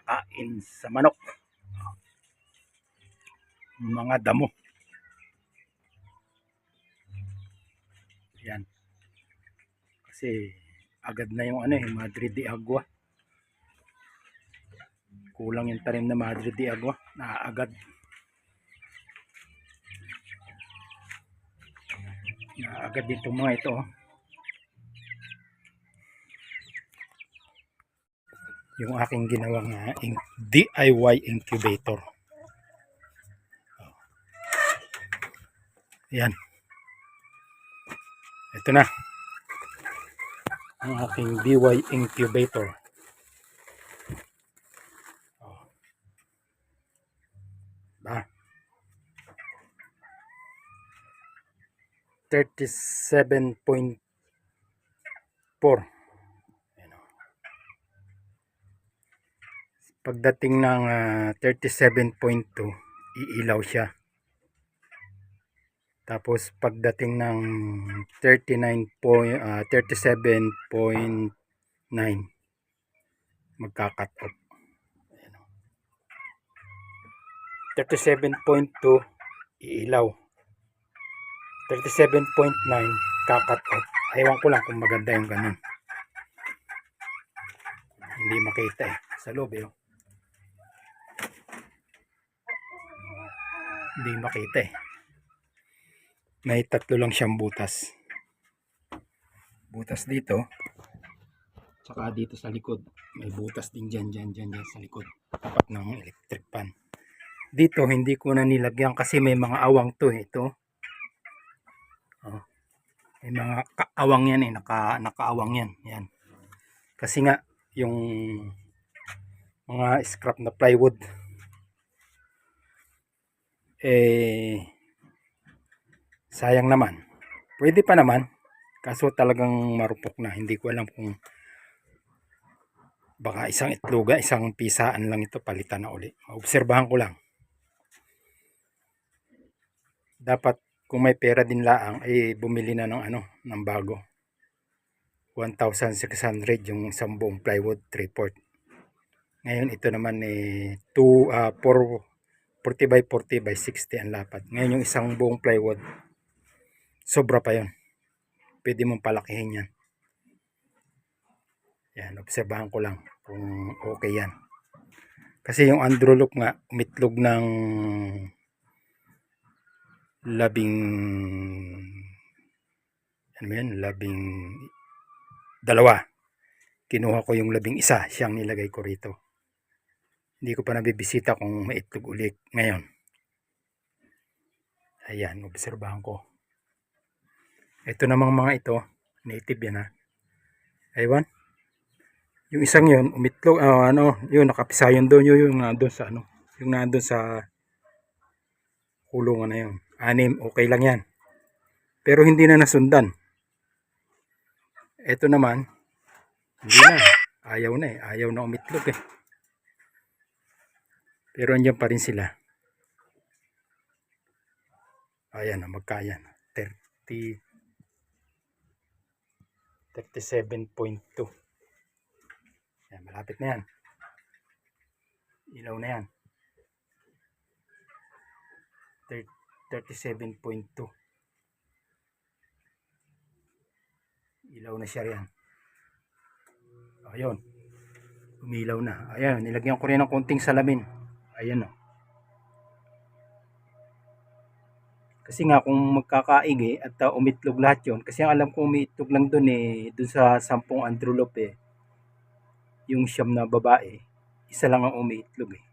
kakain sa manok. Mga damo. Yan. Kasi agad na yung ano eh, Madrid de Agua. Kulang yung tanim na Madrid de Agua. Naaagad. Naaagad din itong mga ito. oh. Yung aking ginawang ah, in- DIY incubator. Oh. Yan. Ito na. Ang aking DIY incubator. Oh. Ba? 37.4 Ayan, oh. Pagdating ng ah, 37.2 iilaw siya. Tapos pagdating ng 39 point, ah, 37.9 magka-cut off. Ayan, oh. 37.2 iilaw. 37.9 kakat off. Ewan ko lang kung maganda yung ganun. Hindi makita eh. Sa loob eh. Hindi makita eh. May tatlo lang siyang butas. Butas dito. Tsaka dito sa likod. May butas din dyan, dyan, dyan, dyan sa likod. Tapat ng electric pan. Dito hindi ko na nilagyan kasi may mga awang to eh. Ito. Oh. May mga kaawang yan eh, naka, nakaawang yan. Yan. Kasi nga, yung mga scrap na plywood, eh, sayang naman. Pwede pa naman, kaso talagang marupok na. Hindi ko alam kung baka isang itloga, isang pisaan lang ito, palitan na uli. Obserbahan ko lang. Dapat kung may pera din laang ay bumili na ng ano ng bago 1,600 yung isang buong plywood 3 port ngayon ito naman eh 2 ah 4 40 by 40 by 60 ang lapad. Ngayon yung isang buong plywood sobra pa yon pwede mong palakihin yan. Yan obserbahan ko lang kung okay yan. Kasi yung androlop nga umitlog ng labing ano yan? Labing dalawa. Kinuha ko yung labing isa siyang nilagay ko rito hindi ko pa nabibisita kung may itlog ulit ngayon. Ayan obserbahan ko. Ito namang mga ito native yan ha? Aywan? Yung isang yun umitlog ah, ano yun nakapisayon doon yun yung nandun sa ano yung nandun sa kulungan na yun. Anim okay lang yan. Pero hindi na nasundan. Ito naman hindi na. Ayaw na eh. Ayaw na umitlog eh pero andyan pa rin sila. Ayan magkayan 30 37.2 yan malapit na yan. Ilaw na yan. 37.2 ilaw na siya riyan. Ayun. Umilaw na. Ayan nilagyan ko rin ng konting salamin ayan o kasi nga kung magkakaig eh at uh, umitlog lahat yon kasi ang alam ko umitlog lang dun eh dun sa sampung androlop eh yung siyam na babae isa lang ang umiitlog eh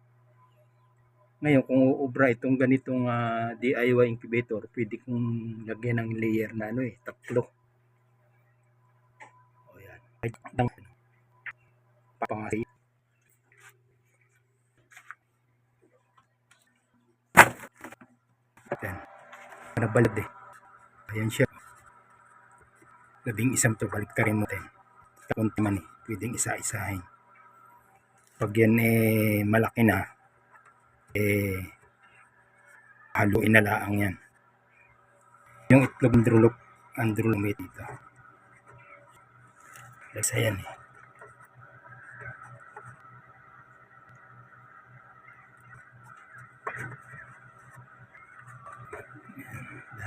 ngayon, kung uubra itong ganitong ah, DIY incubator, pwede kong lagyan ng layer na ano eh, tatlo. O yan. Ay, ng papangasi. Yan. Nabalad eh. Ayan siya. Labing isang to, balik ka rin mo din. Kunti man eh, pwedeng isa-isahin. Pag yan eh, malaki na, eh haluin na laang yan yung itlog androlop androlomate dito kasi yan eh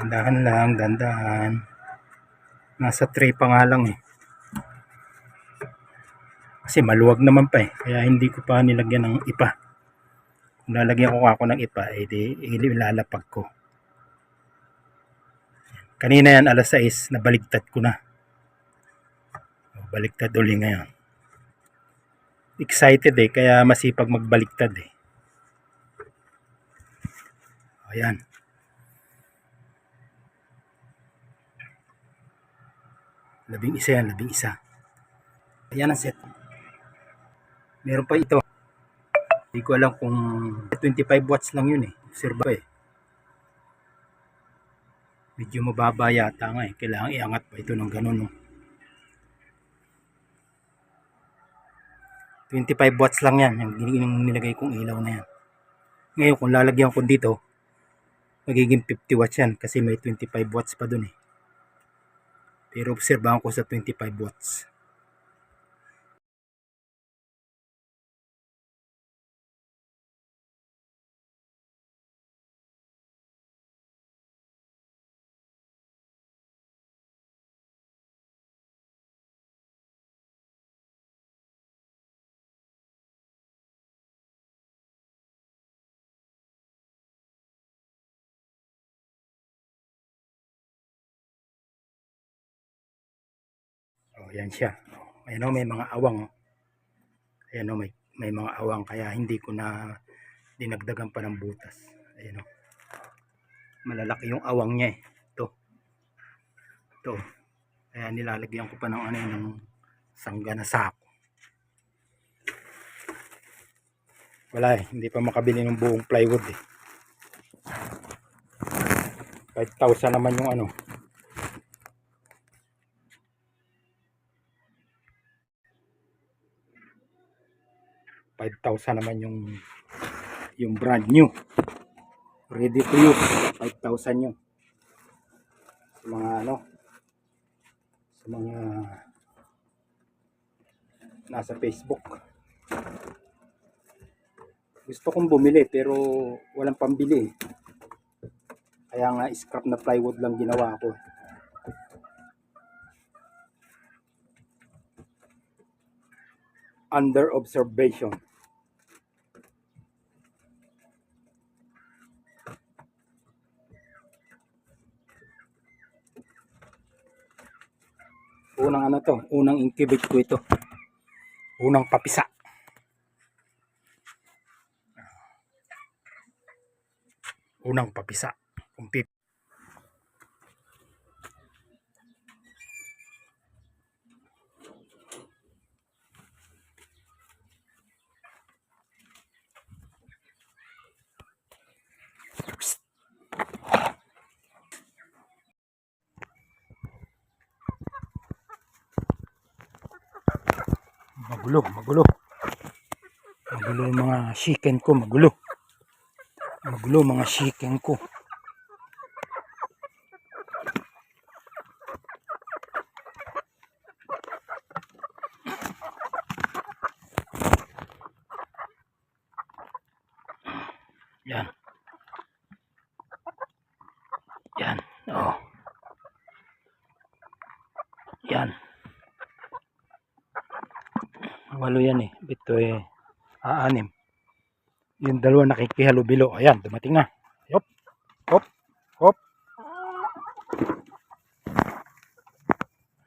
Dandahan lang, dandahan. Nasa 3 pa nga lang eh. Kasi maluwag naman pa eh. Kaya hindi ko pa nilagyan ng ipa. Kung lalagyan ko ako ng ipa, eh di ilalapag ko. Kanina yan, alas 6, nabaligtad ko na. Baliktad uli ngayon. Excited eh, kaya masipag magbaliktad eh. Ayan. Labing isa yan, labing isa. Ayan ang set. Meron pa ito. Hindi ko alam kung 25 watts lang yun eh. Observe eh. Medyo mababa yata nga eh. Kailangan iangat pa ito ng ganun. No? 25 watts lang yan. Yung nilagay kong ilaw na yan. Ngayon kung lalagyan ko dito, magiging 50 watts yan kasi may 25 watts pa dun eh. Pero obserbahan ko sa 25 watts. Oh, yan siya. Ayan o, may mga awang. oh. Ayan o, may, may mga awang. Kaya hindi ko na dinagdagan pa ng butas. Ayan o. Malalaki yung awang niya eh. Ito. Ito. Kaya nilalagyan ko pa ng ano ng sangga na sako. Wala eh. Hindi pa makabili ng buong plywood eh. 5,000 naman yung ano. Five thousand naman yung yung brand new. Ready to use. 5,000 yun. Sa mga ano, sa mga nasa Facebook. Gusto kong bumili pero walang pambili. Kaya nga scrap na plywood lang ginawa ko. Under observation. Unang ano to, unang incubate ko ito. Unang papisa. Unang papisa. Kung Magulo, magulo. Magulo yung mga chicken ko, magulo. Magulo mga chicken ko. Yan. Yan. Oh. Yan. Walo yan eh. Ito eh. Aanim. Yung dalawa nakikihalo-bilo. Ayan, dumating na. Yop. Hop. Hop.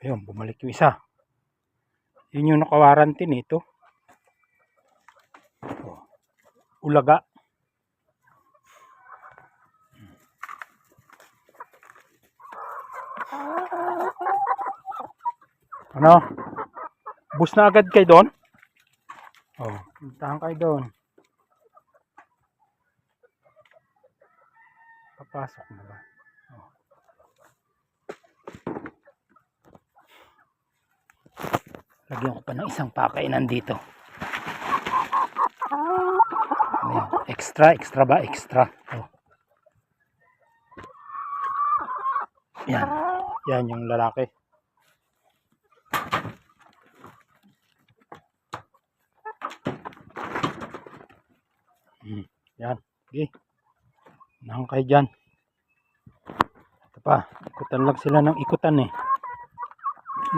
Ayun, bumalik yung isa. Yun yung nakawarantin ito. Oh. Ulaga. Ano? Bus na agad kayo doon? Oh, puntahan kayo doon. Papasok na ba? Oh. Lagyan ko pa ng isang pakainan dito. Ayan. Extra, extra ba? Extra. Oh. Yan. Yan yung lalaki. Hmm. Yan. Okay. Nahang kayo dyan. Ito pa. Ikutan lang sila ng ikutan eh.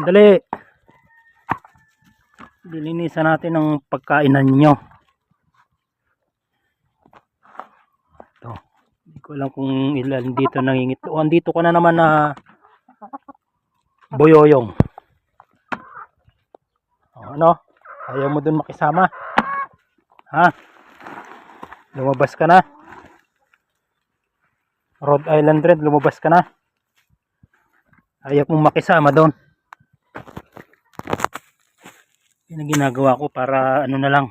Dali. Dilinisan natin ang pagkainan nyo. Ito. Hindi ko alam kung ilan dito nangingit. O, andito ka na naman na boyoyong. O, ano? Ayaw mo dun makisama? Ha? Lumabas ka na? Rhode Island Red, lumabas ka na? Ayaw mong makisama doon. Yan ang ginagawa ko para ano na lang.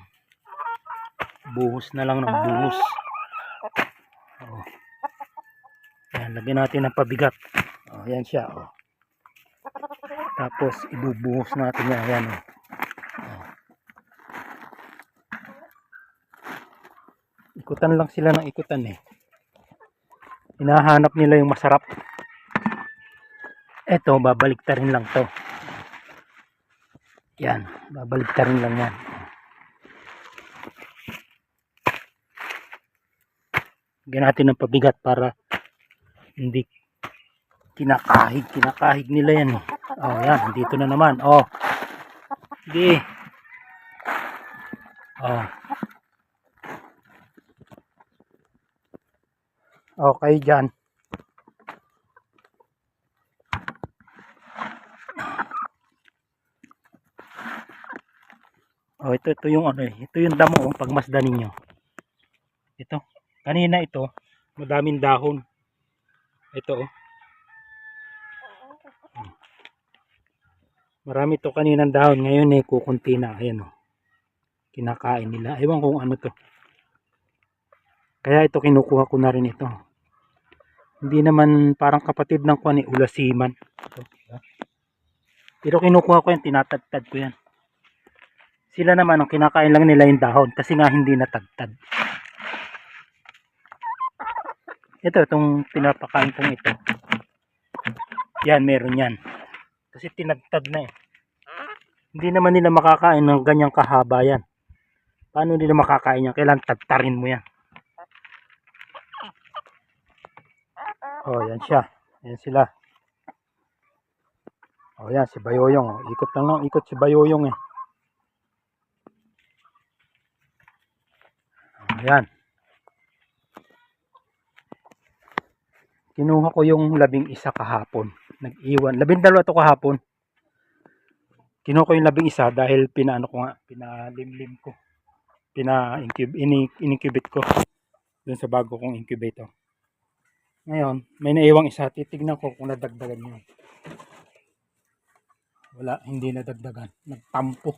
Buhos na lang ng buhos. Oh. Yan, lagyan natin ng pabigat. Oh, yan siya. Oh. Tapos ibubuhos natin yan. Yan. Oh. Ikutan lang sila ng ikutan eh. Hinahanap nila yung masarap. Eto, babaliktarin lang to. Yan, babaliktarin lang yan. Lagyan natin ng pabigat para hindi kinakahig, kinakahig nila yan. eh. Oh, yan, dito na naman. Oh. Sige. Oh. Okay, dyan. Oh, ito ito yung ano eh. Ito yung damo oh, pagmasdan ninyo. Ito. Kanina ito, madaming dahon. Ito oh. Marami to kaninang dahon. Ngayon eh, kukunti na. Ayan oh. Kinakain nila. Ewan kung ano to. Kaya ito kinukuha ko na rin ito. Hindi naman parang kapatid ng kuwan eh, ulasiman. Ito, diba? Pero kinukuha ko yan, tinatagtad ko yan. Sila naman, ang kinakain lang nila yung dahon kasi nga hindi natagtad. Ito, itong pinapakain kong ito. Yan, meron yan. Kasi tinagtad na eh. Hindi naman nila makakain ng ganyang kahaba yan. Paano nila makakain yan? Kailangan tagtarin mo yan. Oh, yan siya. Yan sila. Oh, yan si Bayoyong. oh. Ikot lang lang, ikot si Bayoyong eh. Ayan. Kinuha ko yung labing isa kahapon. Nag-iwan. Labing dalawa to kahapon. Kinuha ko yung labing isa dahil pinaano ko nga, pinalimlim ko. Pina-incubate in-incubate ko dun sa bago kong incubator. Ngayon, may naiwang isa. Titignan ko kung nadagdagan niya. Wala, hindi nadagdagan. Nagtampo.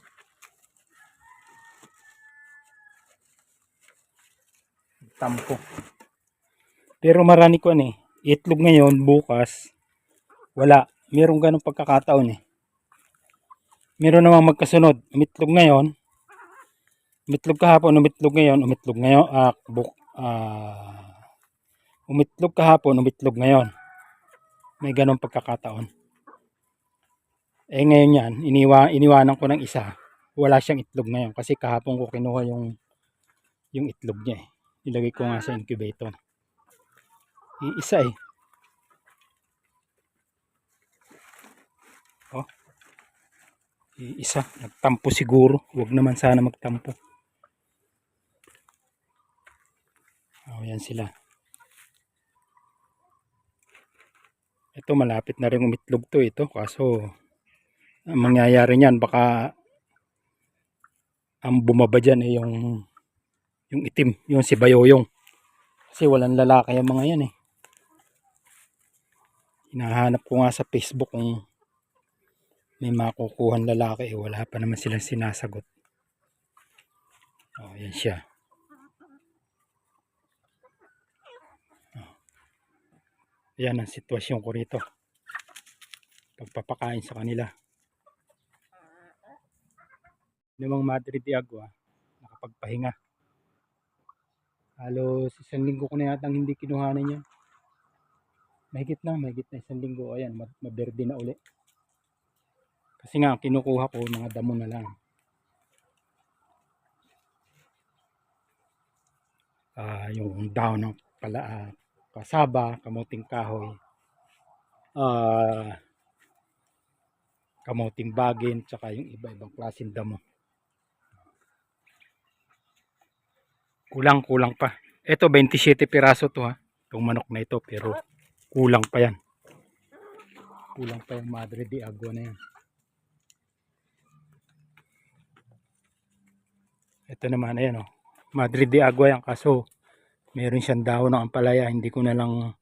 Nagtampo. Pero marami ko ano eh. Itlog ngayon, bukas, wala. Merong ganong pagkakataon eh. Meron namang magkasunod. Umitlog ngayon, umitlog kahapon, umitlog ngayon, umitlog ngayon, ah, buk, ah, umitlog kahapon, umitlog ngayon. May ganong pagkakataon. Eh ngayon yan, iniwa, iniwanan ko ng isa. Wala siyang itlog ngayon kasi kahapon ko kinuha yung yung itlog niya eh. Ilagay ko nga sa incubator. Iisa eh. Oh. Iisa. Nagtampo siguro. Huwag naman sana magtampo. Oh, yan sila. Ito malapit na rin umitlog to ito. Kaso ang mangyayari niyan baka ang bumaba dyan eh yung yung itim, yung si Bayoyong. Kasi walang lalaki yung mga yan eh. Hinahanap ko nga sa Facebook kung may makukuhan lalaki eh. Wala pa naman silang sinasagot. Oh, yan siya. Yan ang sitwasyon ko rito. Pagpapakain sa kanila. Namang Madre de Agua, nakapagpahinga. Halos isang linggo ko na yata hindi kinuhanan niya. Mahigit na, mahigit na isang linggo. Ayan, ma- maberde na uli. Kasi nga, kinukuha ko mga damo na lang. Ah, yung daon ng pala, ah, kasaba, kamuting kahoy. ah kamuting bagin, tsaka yung iba-ibang klaseng damo. Kulang-kulang pa. Ito, 27 piraso to ha. Itong manok na ito, pero kulang pa yan. Kulang pa yung Madre de Agua na yan. Ito naman, ayan o. Madre de Agua yan, kaso meron siyang dahon ng ampalaya. Hindi ko na lang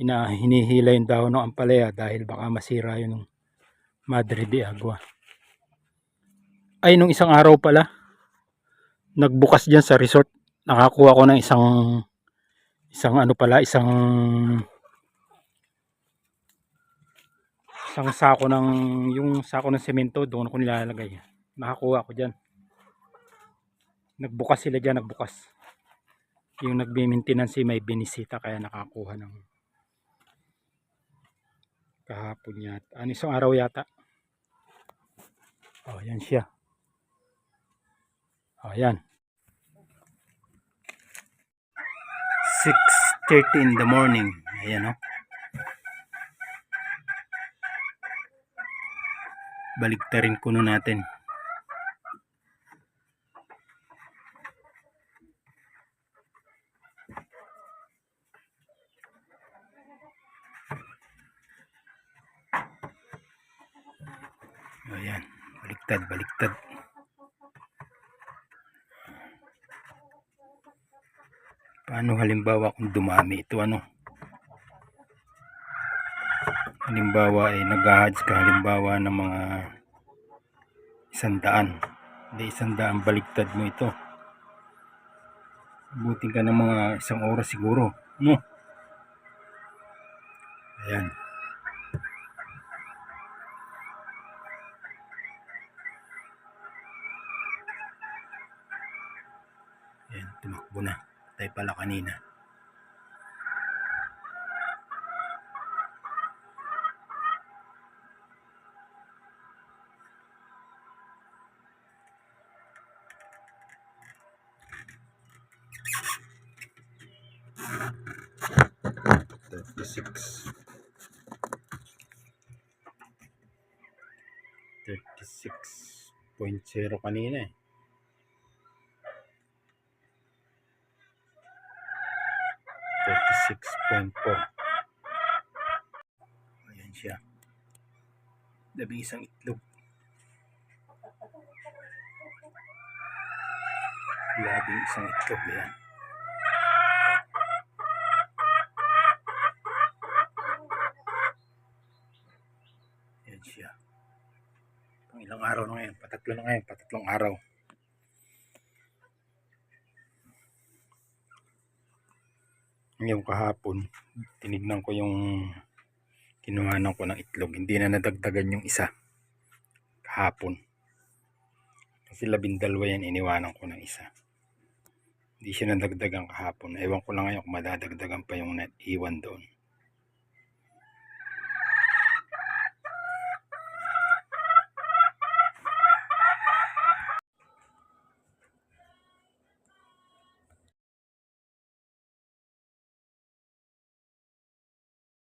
ina hinihila yung dahon ng ampalaya dahil baka masira yun ng Madre de Agua. Ay, nung isang araw pala, nagbukas dyan sa resort. Nakakuha ko ng isang isang ano pala, isang isang sako ng yung sako ng semento doon ko nilalagay. Nakakuha ko dyan. Nagbukas sila dyan, nagbukas. Yung nagbi-maintenance may binisita kaya nakakuha ng kahapon yata. Ano isang araw yata. Oh, yan siya. Oh, yan. 6.30 in the morning. Ayan, oh. Baliktarin kuno natin. Ayan, baliktad, baliktad. Paano halimbawa kung dumami ito ano? Halimbawa ay nag ka halimbawa ng mga isandaan. Hindi isandaan baliktad mo ito. Buting ka ng mga isang oras siguro. No? Ayan, pala kanina. Thirty-six. Thirty-six point zero kanina eh. Thirty-six point four. Ayan siya. Isang itlog. Labing isang itlog yan. Ayan siya. Pang ilang araw na ngayon. Patatlo na ngayon. Patatlong araw. Yung kahapon, tinignan ko yung kinuhanan ko ng itlog. Hindi na nadagdagan yung isa. Kahapon. Kasi labindalwa yan, iniwanan ko ng isa. Hindi siya nadagdagan kahapon. Ewan ko lang ngayon kung madadagdagan pa yung iwan doon.